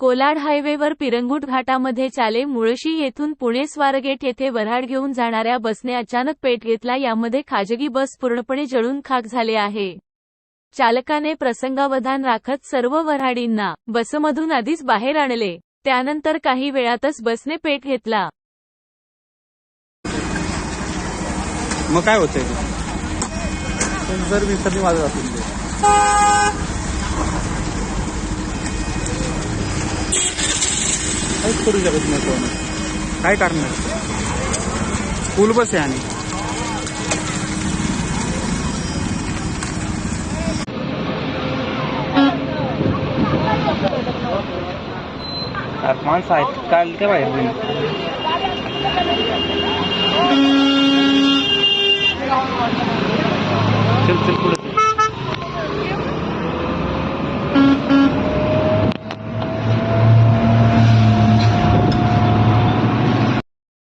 कोलाड हायवेवर पिरंगुट घाटामध्ये चाले मुळशी येथून पुणे स्वारगेट येथे वऱ्हाड घेऊन जाणाऱ्या बसने अचानक पेट घेतला यामध्ये खाजगी बस पूर्णपणे जळून खाक झाले आहे. चालकाने प्रसंगावधान राखत सर्व वऱ्हाडींना बसमधून आधीच बाहेर आणले त्यानंतर काही वेळातच बसने पेट घेतला. मग काय होतंय? काहीच करू शकत नाही कोण. काय करणार स्कूल बस आहे आणि. यार माणसं आहेत काल ते बाहेर चल चल पुढे.